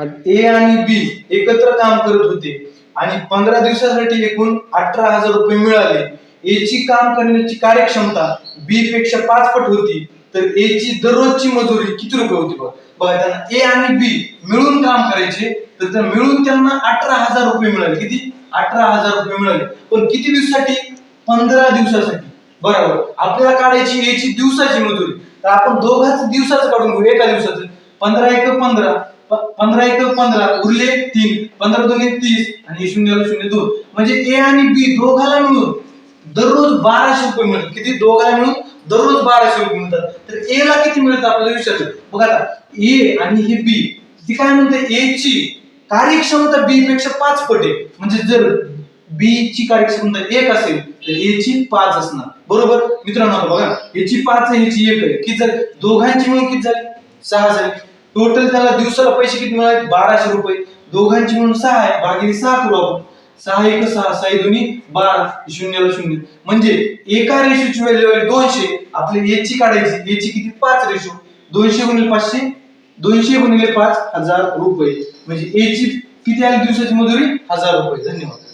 ए आणि बी एकत्र काम करत होते. आणि पंधरा दिवसासाठी एकूण अठरा हजार रुपये मिळाले. ए ची काम करण्याची कार्यक्षमता बी पेक्षा पाच पट होती. तर ए ची दररोजची मजुरी किती रुपये होती बघा? बघा त्यांना ए आणि बी मिळून काम करायचे. तर मिळून त्यांना अठरा हजार रुपये मिळाले. किती? अठरा हजार रुपये मिळाले. पण किती दिवसासाठी? पंधरा दिवसासाठी. बरोबर. आपल्याला काढायची ए ची दिवसाची मजुरी. तर आपण दोघांच दिवसाचं काढून घेऊ. एका दिवसाचं. पंधरा एक पंधरा. पंधरा एक पंधरा उरले तीन. पंधरा दोन तीस आणि शून्य शून्य दोन. म्हणजे ए आणि बी दोघाला मिळून दररोज बाराशे रुपये मिळतात. किती? दोघाला मिळून दररोज बाराशे रुपये मिळतात. तर ए ला किती मिळतं आपल्याला विचारलं? बघा आता ए आणि हे बी ती काय म्हणते? ए ची कार्यक्षमता बी पेक्षा पाच पटे म्हणजे जर बी ची कार्यक्षमता एक असेल तर ए ची पाच असणार. बरोबर? मित्रांनो बघा. याची पाच आहे याची एक आहे. की जर दोघांची मिळून किती झाली? सहा झाली. टोटल त्याला दिवसाला पैसे किती मिळाले? बाराशे रुपये. दोघांची म्हणून सहा आहे. भागिले सहा करू आपण. सहा एक सहा. सहा दोन्ही बारा. शून्याला शून्य. म्हणजे एका रेशोची व्हॅल्यू आहे दोनशे. आपली याची काढायची. याची किती? पाच रेशो दोनशे गुणिले पाचशे. दोनशे गुणिले पाच हजार रुपये. म्हणजे याची किती आली दिवसाची मजुरी? हजार रुपये. धन्यवाद.